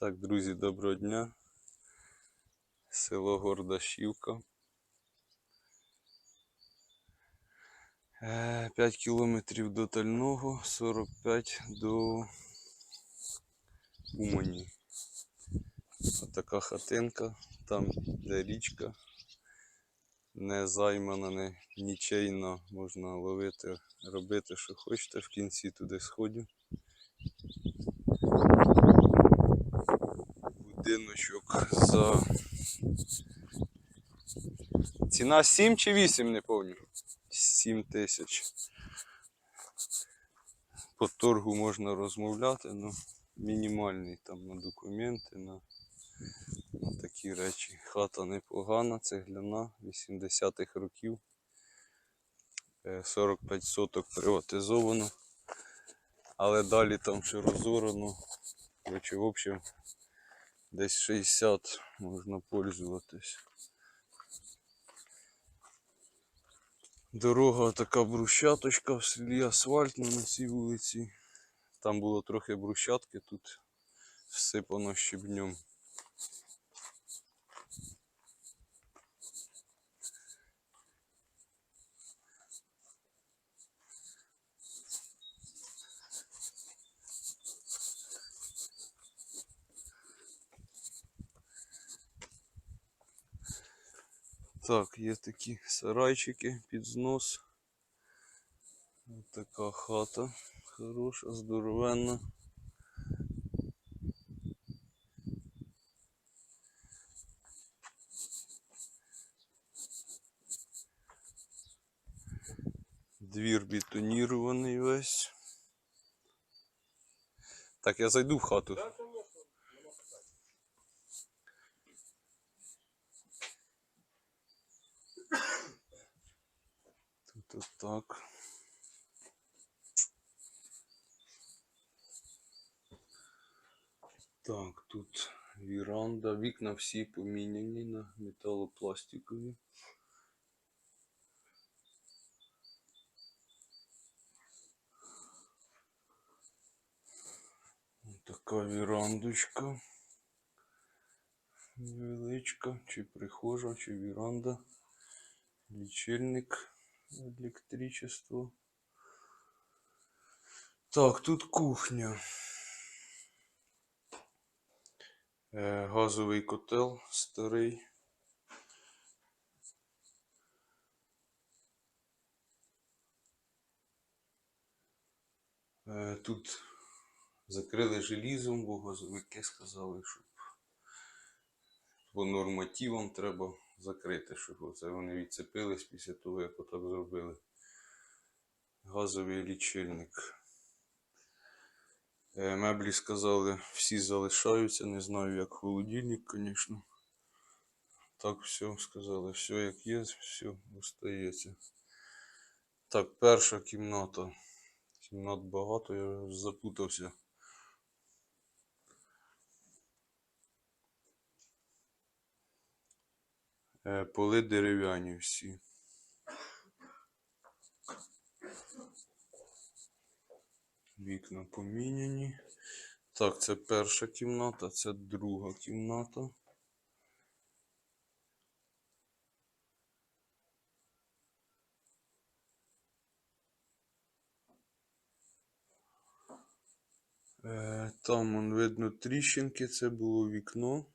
Так, друзі, доброго дня. Село Гордашівка. 5 кілометрів до Тального, 45 до Умані. Отака хатинка, там де річка. Не займана, не нічейна, можна ловити, робити, що хочете. В кінці туди сходю. Будиночок за. Ціна 7 чи 8, не пам'ятаю. 7 тисяч. По торгу можна розмовляти, але мінімальний там на документи, на, на такі речі. Хата непогана, цегляна, 80-х років. Е, 45 соток приватизовано. Але далі там ще розорано. Короче, в общем, десь 60 можна пользуватись. Дорога така брусчаточка в селі асфальтна на цій вулиці. Там було трохи брусчатки, тут всипано щебнем. Так, є такі сарайчики під знос. Ось така хата хороша, здоровенна. Двір бетонірований весь. Так, я зайду в хату. Так, тут віранда, вікна всі поміняні на металопластикові. Ось Така вірандочка. Невеличка, чи прихожа, чи віранда. Лічильник електричество. Так, тут кухня. Е, газовий котел старий. Е, Тут закрили желізом, бо газовики сказали, щоб по нормативам треба закрити, щоб оце вони відцепились після того, як отак зробили. Газовий лічильник. Е, Меблі сказали, всі залишаються, не знаю, як холодильник, звісно. Так, все, сказали, все як є, все остається. Так, перша кімната. Кімнат багато, я запутався. Е, Поли дерев'яні всі. Вікна поміняні. Так, це перша кімната, це друга кімната. Е, Там видно тріщинки, це було вікно.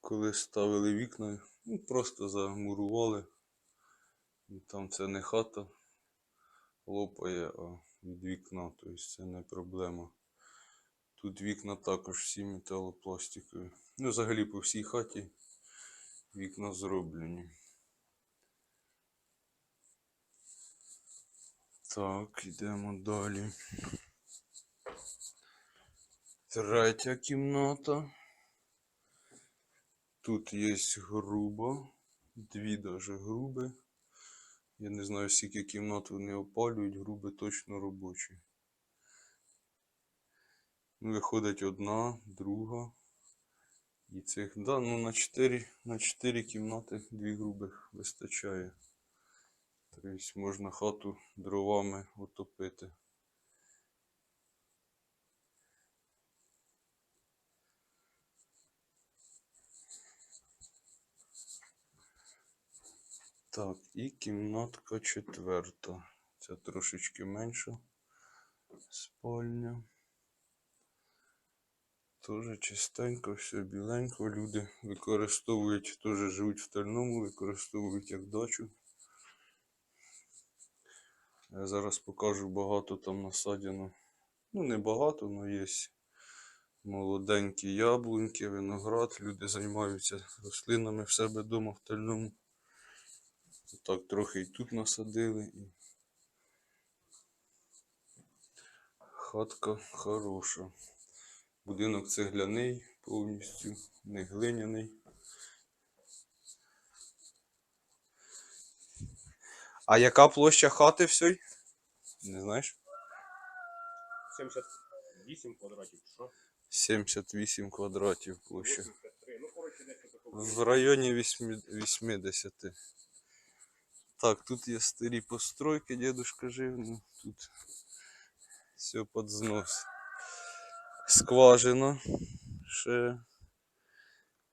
Коли ставили вікна, ну, просто замурували. Там це не хата лопає, а від вікна, тобто це не проблема. Тут вікна також всі металопластикові. Ну, взагалі по всій хаті вікна зроблені. Так, йдемо далі. Третя кімната. Тут є груба, дві даже груби. Я не знаю, скільки кімнат вони опалюють, груби точно робочі. Ну, виходить одна, друга. І цих, да, ну на 4, на 4 кімнати дві грубих вистачає. Тобто можна хату дровами утопити. Так, і кімнатка четверта. Це трошечки менша спальня. Тоже чистенько, все біленько. Люди використовують, теж живуть в Тальному, використовують як дачу. Я зараз покажу багато там насадено. Ну, не багато, але є молоденькі яблуньки, виноград. Люди займаються рослинами в себе вдома в Тальному. Так, трохи і тут насадили. І... Хатка хороша. Будинок цегляний повністю, не глиняний. А яка площа хати всій? Не знаєш? 78 квадратів, що? 78 квадратів площа. 83, ну коротше десь. В районі вісьмі- 80. Так, тут є старі постройки, дедушка жив, ну тут все під знос. Скважина ще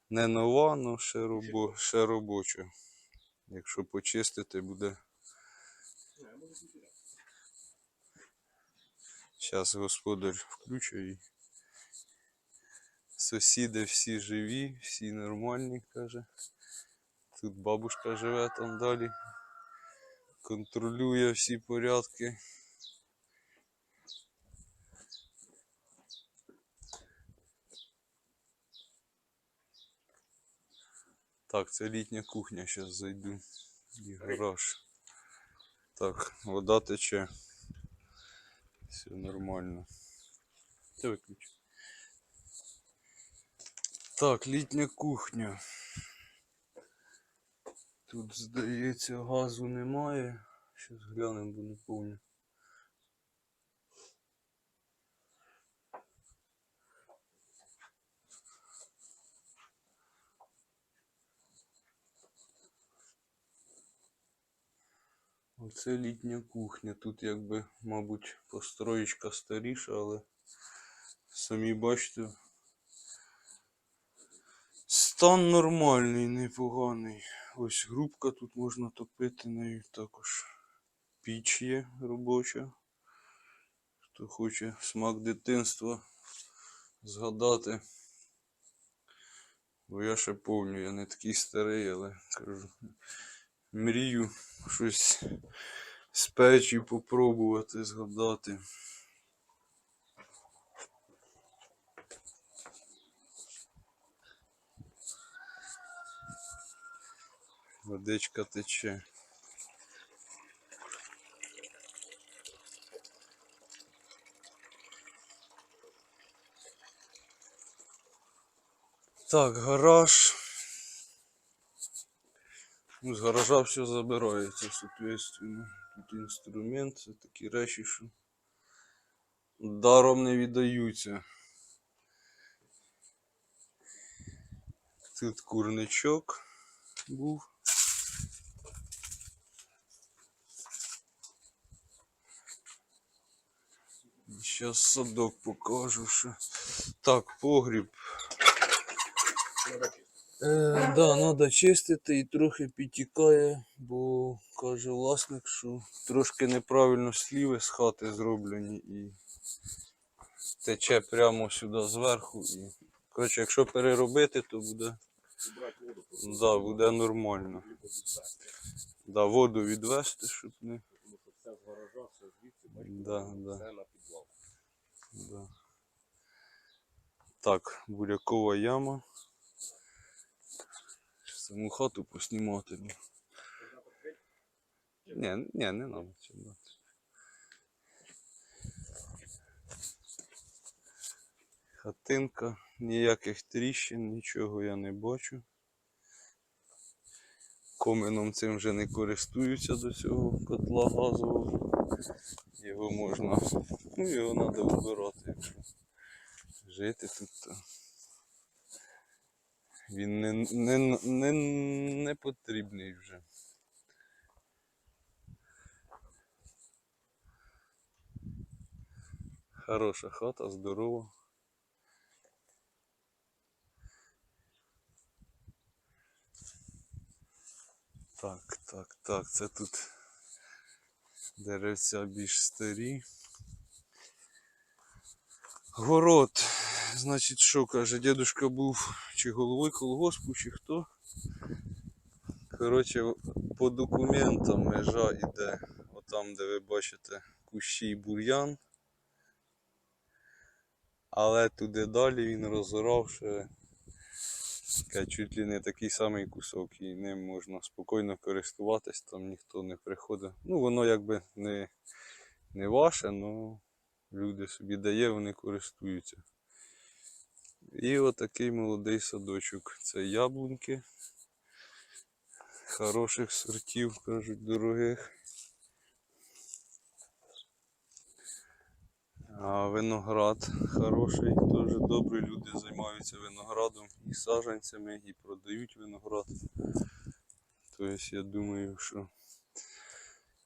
не нова, але ще, робо, ще робоча. Якщо почистити, буде. Зараз господар включить і сусіди всі живі, всі нормальні, каже. Тут бабушка живе там далі. Контролює всі порядки. Так, це літня кухня, зараз зайду. І гараж. Так, вода тече. Все нормально. Це виключи. Так, літня кухня. Тут, здається, газу немає. Щас глянемо, бо не помню. Оце літня кухня. Тут якби, мабуть, построєчка старіша, але самі бачите. Стан нормальний, непоганий. Ось грубка тут можна топити нею також. Піч є робоча. Хто хоче смак дитинства згадати. Бо я ще помню, я не такий старий, але кажу, мрію щось з печі попробувати згадати. Водичка тече. Так, гараж. З гаража все забирається, соответственно. Тут інструмент, це такі речі, що даром не віддаються. Тут курничок був. Зараз садок покажу ще. Так, погріб. Е, да, треба чистити і трохи підтікає, бо каже власник, що трошки неправильно сліви з хати зроблені і тече прямо сюди зверху. І... Коротше, якщо переробити, то буде, да, буде нормально. Да, воду відвести, щоб не. Тому що Да. Так, бурякова яма. Саму хату поснімати. Ні, ні, не нам. чим Хатинка, ніяких тріщин, нічого я не бачу. Комином цим вже не користуються до цього котла газового. Його можна, ну його треба вбирати, якщо жити тут. То він не, не, не, не потрібний вже. Хороша хата, здорова. Так, так. Так, так, це тут деревця більш старі. Город. Значить, що каже, дедушка був чи головою колгоспу, чи хто. Коротше, по документам межа йде. Отам, де ви бачите кущі і бур'ян. Але туди далі він розорав ще Таке чуть ли не такий самий кусок, і ним можна спокійно користуватись, там ніхто не приходить. Ну, воно якби не, не ваше, але люди собі дає, вони користуються. І отакий молодий садочок. Це яблуньки. Хороших сортів, кажуть, дорогих. Виноград хороший, дуже добрі люди займаються виноградом і саджанцями, і продають виноград. Тобто я думаю, що,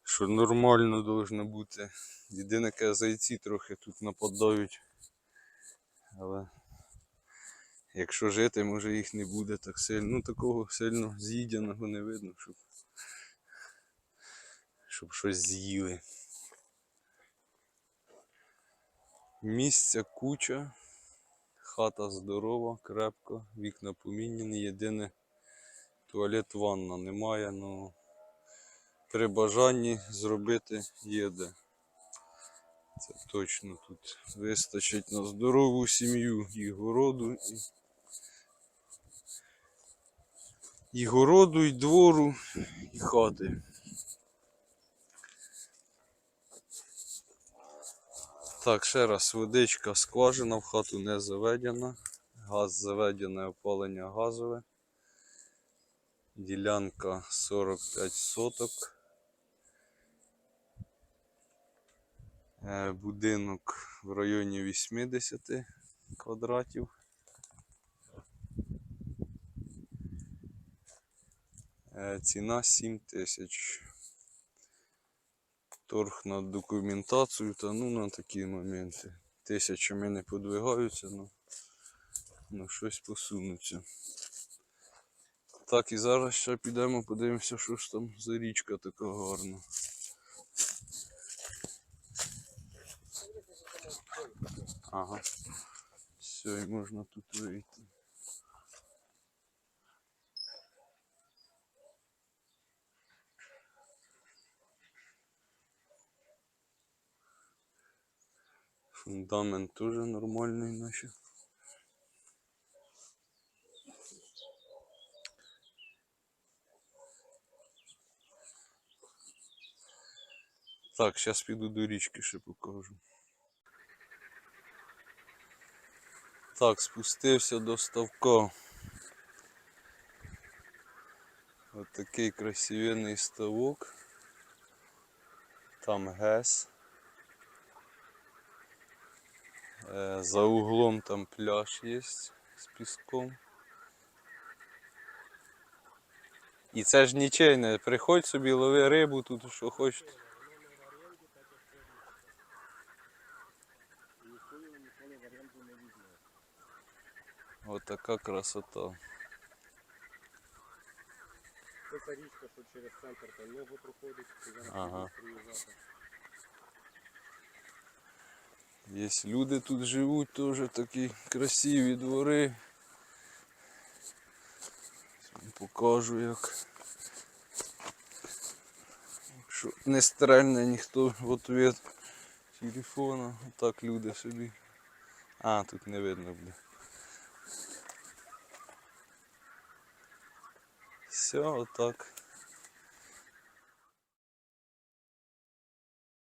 що нормально должно бути. Єдине, ке зайці трохи тут нападають. Але якщо жити, може їх не буде так сильно. Ну такого сильно з'їденого не видно, щоб, щоб щось з'їли. Місця куча, хата здорова, крепка, вікна поміняні. Єдине туалет ванна немає, але при бажанні зробити є де. Це точно тут вистачить на здорову сім'ю і городу, і, і городу, і двору, і хати. Так, ще раз, водичка скважина в хату не заведена. Газ заведене, опалення газове. Ділянка 45 соток. Е, Будинок в районі 80 квадратів. Е, Ціна 7 тисяч. Торг на документацію та ну на такі моменти. Тисячами не подвигаються, ну, ну щось посунуться. Так, і зараз ще підемо, подивимося, що ж там за річка така гарна. Ага. Все, і можна тут вийти. Фундамент тоже нормальний наче. Так, зараз піду до річки ще покажу. Так, спустився до ставка. Ось такий красивенний ставок. Там ГЕС. Е, За углом там пляж є з піском. І це ж нічийне. Приходь собі, лови рибу тут, що хочеш. Ось така красота. Це річка, що через центр там ногу проходить, зараз Ага. приїжджати. Є люди тут живуть, теж такі красиві двори. Покажу як. Якщо не стрельне ніхто в ответ телефона, так люди собі. А, тут не видно буде. Все, отак.